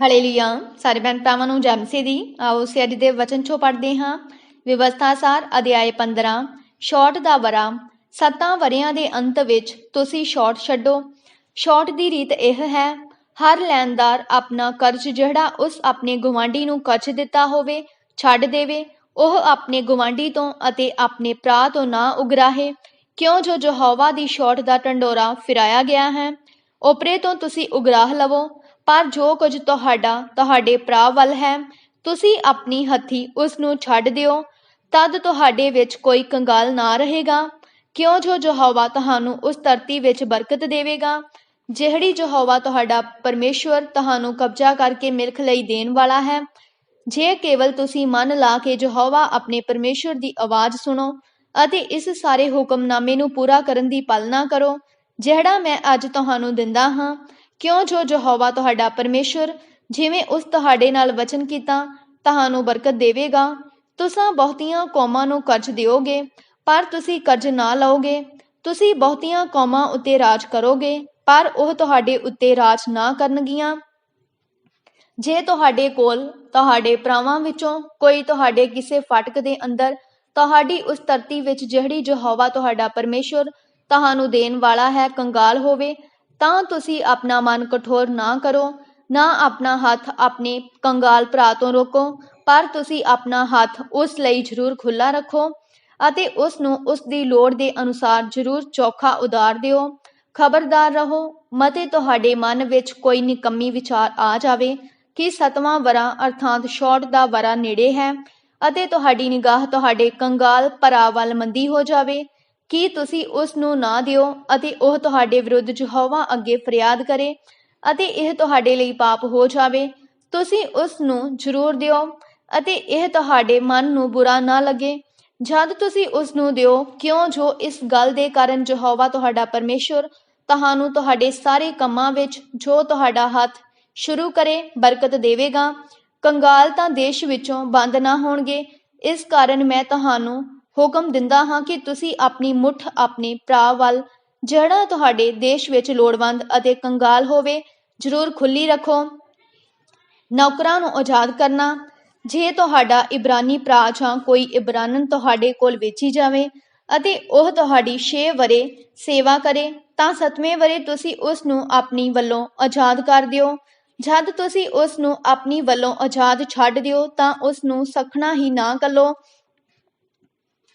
Hallelujah ਸਾਰੇ ਭੈਣ ਭਰਾਵਾਂ ਨੂੰ ਜੈਮਸੀ ਦੀ ਆਓ ਅਸੀਂ ਅੱਜ ਦੇ ਵਚਨ ਚੋਂ ਪੜ੍ਹਦੇ ਹਾਂ। ਵਿਵਸਥਾ ਅਧਿਆਇ 15 ਸ਼ਾਰਟ ਦਾ ਵਰਾ, ਸੱਤਾਂ ਵਰਿਆਂ ਦੇ ਅੰਤ ਵਿੱਚ ਤੁਸੀਂ ਸ਼ਾਰਟ ਛੱਡੋ। ਸ਼ਾਰਟ ਦੀ ਰੀਤ ਇਹ ਹੈ, ਹਰ ਲੈਣਦਾਰ ਆਪਣਾ ਕਰਜ਼ ਜਿਹੜਾ ਉਸ ਆਪਣੇ ਗੁਆਂਢੀ ਨੂੰ ਕਰਜ਼ ਦਿੱਤਾ ਹੋਵੇ, ਛੱਡ ਦੇਵੇ। ਉਹ ਆਪਣੇ ਗੁਆਂਢੀ ਤੋਂ ਅਤੇ ਆਪਣੇ ਭਰਾ ਤੋਂ ਨਾ ਉਗਰਾਹੇ। ਕਿਉਂ ਜੋ ਯਹੋਵਾ ਦੀ ਸ਼ਾਰਟ ਦਾ ਟੰਡੋਰਾ ਫਿਰਾਇਆ ਗਿਆ ਹੈ, ਉਪਰੇ ਤੋਂ ਤੁਸੀਂ ਉਗਰਾਹ ਲਵੋ। ਪਰ ਜੋ ਕੁਝ ਤੁਹਾਡਾ, ਤੁਹਾਡੇ ਭਰਾ ਵੱਲ ਹੈ, ਤੁਸੀਂ ਆਪਣੀ ਹੱਥੀ ਉਸ ਨੂੰ ਛੱਡ ਦਿਓ, ਤਦ ਤੁਹਾਡੇ ਵਿੱਚ ਕੋਈ ਕੰਗਾਲ ਨਾ ਰਹੇਗਾ। ਕਿਉਂ ਜੋ ਯਹੋਵਾ ਤੁਹਾਨੂੰ ਉਸ ਧਰਤੀ ਵਿੱਚ ਬਰਕਤ ਦੇਵੇਗਾ? ਜਿਹੜੀ ਯਹੋਵਾ ਤੁਹਾਡਾ ਪਰਮੇਸ਼ਵਰ ਤੁਹਾਨੂੰ ਕਬਜ਼ਾ ਕਰਕੇ ਮਿਲਖ ਲਈ ਦੇਣ ਵਾਲਾ ਹੈ। ਜੇ ਕੇਵਲ ਤੁਸੀਂ ਮਨ ਲਾ ਕੇ ਯਹੋਵਾ ਆਪਣੇ ਪਰਮੇਸ਼ਵਰ ਦੀ ਆਵਾਜ਼ ਸੁਣੋ ਅਤੇ ਇਸ ਸਾਰੇ ਹੁਕਮਨਾਮੇ ਨੂੰ ਪੂਰਾ ਕਰਨ ਦੀ ਪਾਲਣਾ ਕਰੋ, ਜਿਹੜਾ ਮੈਂ ਅੱਜ ਤੁਹਾਨੂੰ ਦਿੰਦਾ ਹਾਂ ਕਿਉਂ ਜੋ ਯਹੋਵਾ ਤੁਹਾਡਾ ਪਰਮੇਸ਼ਵਰ ਜਿਵੇਂ ਉਸ ਤੁਹਾਡੇ ਨਾਲ ਵਚਨ ਕੀਤਾ, ਤੁਹਾਨੂੰ ਬਰਕਤ ਦੇਵੇਗਾ। ਤੁਸੀਂ ਬਹੁਤੀਆਂ ਕੌਮਾਂ ਨੂੰ ਕਰਜ਼ ਦਿਓਗੇ, ਪਰ ਤੁਸੀਂ ਕਰਜ਼ ਨਾ ਲਓਗੇ। ਤੁਸੀਂ ਬਹੁਤੀਆਂ ਕੌਮਾਂ ਉੱਤੇ ਰਾਜ ਕਰੋਗੇ, ਪਰ ਉਹ ਤੁਹਾਡੇ ਉੱਤੇ ਰਾਜ ਨਾ ਕਰਨਗੀਆਂ। ਜੇ ਤੁਹਾਡੇ ਕੋਲ, ਤੁਹਾਡੇ ਭਰਾਵਾਂ ਵਿੱਚੋਂ ਕੋਈ ਤੁਹਾਡੇ ਕਿਸੇ ਫਟਕ ਦੇ ਅੰਦਰ, ਤੁਹਾਡੀ ਉਸ ਧਰਤੀ ਵਿੱਚ ਜਿਹੜੀ ਯਹੋਵਾ ਤੁਹਾਡਾ ਪਰਮੇਸ਼ਵਰ ਤੁਹਾਨੂੰ ਦੇਣ ਵਾਲਾ ਹੈ, ਕੰਗਾਲ ਹੋਵੇ ਤਾਂ ਤੁਸੀਂ ਆਪਣਾ ਮਨ ਕਠੋਰ ਨਾ ਕਰੋ, ਨਾ ਆਪਣਾ ਹੱਥ ਆਪਣੇ ਕੰਗਾਲ ਭਰਾ ਤੋਂ ਰੋਕੋ, ਪਰ ਤੁਸੀਂ ਆਪਣਾ ਹੱਥ ਉਸ ਲਈ ਜ਼ਰੂਰ ਖੁੱਲਾ ਰੱਖੋ ਅਤੇ ਉਸ ਨੂੰ ਉਸ ਦੀ ਲੋੜ ਦੇ ਅਨੁਸਾਰ ਜ਼ਰੂਰ ਚੌਖਾ ਉਧਾਰ ਦਿਓ। ਖਬਰਦਾਰ ਰਹੋ, ਮਤੇ ਤੁਹਾਡੇ ਮਨ ਵਿੱਚ ਕੋਈ ਨਿਕੰਮੀ ਵਿਚਾਰ ਆ ਜਾਵੇ ਕਿ ਸਤਵਾਂ ਵਰਾ ਅਰਥਾਤ ਸ਼ੌਟ ਦਾ ਵਰਾ ਨੇੜੇ ਹੈ ਅਤੇ ਤੁਹਾਡੀ ਨਿਗਾਹ ਤੁਹਾਡੇ ਕੰਗਾਲ ਭਰਾ ਵੱਲ ਮੰਦੀ ਹੋ ਜਾਵੇ। ਕੀ ਤੁਸੀਂ ਉਸ ਨੂੰ ਨਾ ਦਿਓ ਅਤੇ ਉਹ ਤੁਹਾਡੇ ਵਿਰੁੱਧ ਯਹੋਵਾ ਅੱਗੇ ਫਰਿਆਦ ਕਰੇ ਅਤੇ ਇਹ ਤੁਹਾਡੇ ਲਈ ਪਾਪ ਹੋ ਜਾਵੇ। ਤੁਸੀਂ ਉਸ ਨੂੰ ਜ਼ਰੂਰ ਦਿਓ ਅਤੇ ਇਹ ਤੁਹਾਡੇ ਮਨ ਨੂੰ ਬੁਰਾ ਨਾ ਲੱਗੇ। ਜਦ ਤੁਸੀਂ ਉਸ ਨੂੰ ਦਿਓ, ਕਿਉਂ ਜੋ ਇਸ ਗੱਲ ਦੇ ਕਾਰਨ ਯਹੋਵਾ ਤੁਹਾਡਾ ਪਰਮੇਸ਼ਵਰ ਤੁਹਾਨੂੰ ਤੁਹਾਡੇ ਸਾਰੇ ਕੰਮਾਂ ਵਿੱਚ ਜੋ ਤੁਹਾਡਾ ਹੱਥ ਸ਼ੁਰੂ ਕਰੇ, ਬਰਕਤ ਦੇਵੇਗਾ। ਕੰਗਾਲ ਤਾਂ ਦੇਸ਼ ਵਿੱਚੋਂ ਬੰਦ ਨਾ ਹੋਣਗੇ। ਇਸ ਕਾਰਨ ਮੈਂ ਤੁਹਾਨੂੰ ਹੁਕਮ ਦਿੰਦਾ ਹਾਂ ਕਿ ਤੁਸੀਂ ਆਪਣੀ ਮੁੱਠ, ਆਪਣੇ ਭਰਾ ਵੱਲ, ਜਿਹੜਾ ਤੁਹਾਡੇ ਦੇਸ਼ ਵਿੱਚ ਲੋੜਵੰਦ ਅਤੇ ਕੰਗਾਲ ਹੋਵੇ, ਜ਼ਰੂਰ ਖੁੱਲੀ ਰੱਖੋ। ਨੌਕਰਾਂ ਨੂੰ ਆਜ਼ਾਦ ਕਰਨਾ, ਜੇ ਤੁਹਾਡਾ ਇਬਰਾਨੀ ਭਰਾ ਜਾਂ ਕੋਈ ਇਬਰਾਨਨ ਤੁਹਾਡੇ ਕੋਲ ਵੇਚੀ ਜਾਵੇ ਅਤੇ ਉਹ ਤੁਹਾਡੀ 6 ਵਰੇ ਸੇਵਾ ਕਰੇ, ਤਾਂ 7ਵੇਂ ਵਰੇ ਤੁਸੀਂ ਉਸ ਨੂੰ ਆਪਣੀ ਵੱਲੋਂ ਆਜ਼ਾਦ ਕਰ ਦਿਓ। ਜਦ ਤੁਸੀਂ ਉਸ ਨੂੰ ਆਪਣੀ ਵੱਲੋਂ ਆਜ਼ਾਦ ਛੱਡ ਦਿਓ, ਤਾਂ ਉਸ ਨੂੰ ਸਖਣਾ ਹੀ ਨਾ ਕੱਲੋ।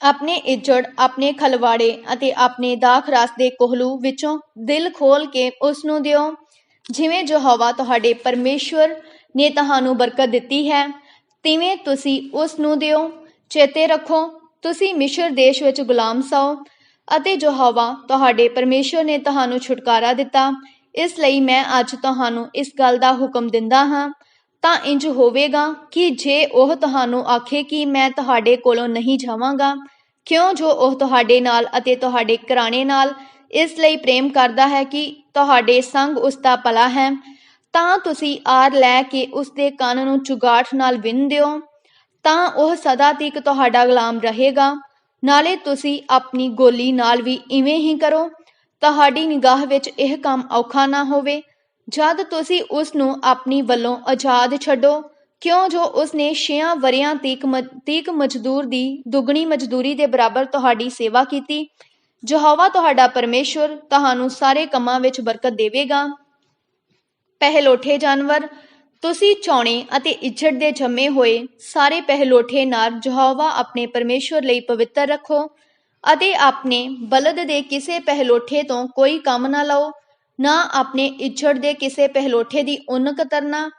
ਆਪਣੇ ਇੱਜੜ, ਆਪਣੇ ਖਲਵਾੜੇ ਅਤੇ ਆਪਣੇ ਦਾਖ ਦੇ ਕੋਹਲੂ ਵਿੱਚੋਂ ਦਿਲ ਖੋਲ ਕੇ ਉਸ ਨੂੰ ਦਿਓ। ਜਿਵੇਂ ਯਹੋਵਾ ਤੁਹਾਡੇ ਪਰਮੇਸ਼ਵਰ ਨੇ ਤੁਹਾਨੂੰ ਬਰਕਤ ਦਿੱਤੀ ਹੈ, ਤਿਵੇਂ ਤੁਸੀਂ ਉਸ ਨੂੰ ਦਿਓ। ਚੇਤੇ ਰੱਖੋ, ਤੁਸੀਂ ਮਿਸ਼ਰ ਦੇਸ਼ ਵਿੱਚ ਗੁਲਾਮ ਸੋ ਅਤੇ ਯਹੋਵਾ ਤੁਹਾਡੇ ਪਰਮੇਸ਼ਵਰ ਨੇ ਤੁਹਾਨੂੰ ਛੁਟਕਾਰਾ ਦਿੱਤਾ। ਇਸ ਲਈ ਮੈਂ ਅੱਜ ਤੁਹਾਨੂੰ ਇਸ ਗੱਲ ਦਾ ਹੁਕਮ ਦਿੰਦਾ ਹਾਂ। ਤਾਂ ਇੰਜ ਹੋਵੇਗਾ ਕਿ ਜੇ ਉਹ ਤੁਹਾਨੂੰ ਆਖੇ ਕਿ ਮੈਂ ਤੁਹਾਡੇ ਕੋਲੋਂ ਨਹੀਂ ਜਾਵਾਂਗਾ, ਕਿਉਂ ਜੋ ਉਹ ਤੁਹਾਡੇ ਨਾਲ ਅਤੇ ਤੁਹਾਡੇ ਘਰਾਣੇ ਨਾਲ ਇਸ ਲਈ ਪ੍ਰੇਮ ਕਰਦਾ ਹੈ ਕਿ ਤੁਹਾਡੇ ਸੰਗ ਉਸ ਦਾ ਭਲਾ ਹੈ, ਤਾਂ ਤੁਸੀਂ ਆਰ ਲੈ ਕੇ ਉਸ ਦੇ ਕੰਨ ਨੂੰ ਚੁਗਾਠ ਨਾਲ ਵਿੰਨ ਦਿਓ, ਤਾਂ ਉਹ ਸਦਾ ਤੀਕ ਤੁਹਾਡਾ ਗੁਲਾਮ ਰਹੇਗਾ। ਨਾਲੇ ਤੁਸੀਂ ਆਪਣੀ ਗੋਲੀ ਨਾਲ ਵੀ ਇਵੇਂ ਹੀ ਕਰੋ, ਤੁਹਾਡੀ ਨਿਗਾਹ ਵਿੱਚ ਇਹ ਕੰਮ ਔਖਾ ਨਾ ਹੋਵੇ। ਜਦ ਤੁਸੀਂ ਉਸ ਨੂੰ ਆਪਣੀ ਵੱਲੋਂ ਆਜ਼ਾਦ ਛੱਡੋ, ਕਿਉਂ ਜੋ ਉਸ ਨੇ 6 ਵਰਿਆਂ ਤੀਕ ਤੀਕ ਮਜ਼ਦੂਰ ਦੀ ਦੁੱਗਣੀ ਮਜ਼ਦੂਰੀ ਦੇ ਬਰਾਬਰ ਤੁਹਾਡੀ ਸੇਵਾ ਕੀਤੀ, ਯਹੋਵਾ ਤੁਹਾਡਾ ਪਰਮੇਸ਼ਵਰ ਤੁਹਾਨੂੰ ਸਾਰੇ ਕੰਮਾਂ ਵਿੱਚ ਬਰਕਤ ਦੇਵੇਗਾ। ਪਹਿਲੋਠੇ ਜਾਨਵਰ, ਤੁਸੀਂ ਚੌਣੇ ਅਤੇ ਇੱਛੜ ਦੇ ਜੰਮੇ ਹੋਏ ਸਾਰੇ ਪਹਿਲੋਠੇ ਨਾਲ ਯਹੋਵਾ ਆਪਣੇ ਪਰਮੇਸ਼ਵਰ ਲਈ ਪਵਿੱਤਰ ਰੱਖੋ ਅਤੇ ਆਪਣੇ ਬਲਦ ਦੇ ਕਿਸੇ ਪਹਿਲੋਠੇ ਤੋਂ ਕੋਈ ਕੰਮ ਨਾ ਲਓ। ਨਾ ਆਪਣੇ ਇੱਛੜ ਦੇ ਕਿਸੇ ਪਹਿਲੋਠੇ ਦੀ ਉਨ ਕਤਰਨਾ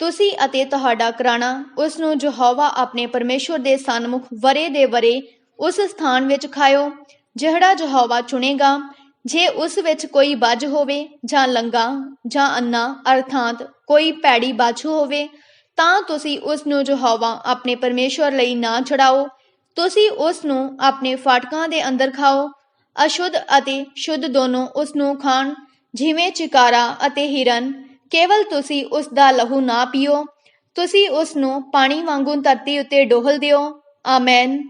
ਤੁਸੀਂ ਅਤੇ ਤੁਹਾਡਾ ਕਰਾਣਾ, ਉਸ ਨੂੰ ਯਹੋਵਾ ਆਪਣੇ ਪਰਮੇਸ਼ਵਰ ਦੇ ਸਨਮੁਖ ਵਰੇ ਦੇ ਵਰੇ ਉਸ ਸਥਾਨ ਵਿੱਚ ਖਾਇਓ, ਜਿਹੜਾ ਯਹੋਵਾ ਚੁਣੇਗਾ। ਜੇ ਉਸ ਵਿੱਚ ਕੋਈ ਬੱਜ ਹੋਵੇ, ਜਾਂ ਲੰਗਾ, ਜਾਂ ਅੰਨਾ, ਅਰਥਾਤ ਕੋਈ ਪੈੜੀ ਬਾਛੂ ਹੋਵੇ, ਤਾਂ ਤੁਸੀਂ ਉਸ ਨੂੰ ਯਹੋਵਾ ਆਪਣੇ ਪਰਮੇਸ਼ਵਰ ਲਈ ਨਾ ਛਡਾਓ। ਤੁਸੀਂ ਉਸ ਨੂੰ ਆਪਣੇ ਫਾਟਕਾਂ ਦੇ ਅੰਦਰ ਖਾਓ, ਅਸ਼ੁੱਧ ਅਤੇ ਸ਼ੁੱਧ ਦੋਨੋਂ ਉਸ ਨੂੰ ਖਾਣ। ਜਿਵੇਂ ਚਿਕਾਰਾ ਅਤੇ ਹਿਰਨ, ਕੇਵਲ ਤੁਸੀਂ ਉਸ ਦਾ ਲਹੂ ਨਾ ਪੀਓ, ਤੁਸੀਂ ਉਸ ਨੂੰ ਪਾਣੀ ਵਾਂਗੂ ਧਰਤੀ ਉੱਤੇ ਡੋਹਲ ਦਿਓ। ਆਮੇਨ।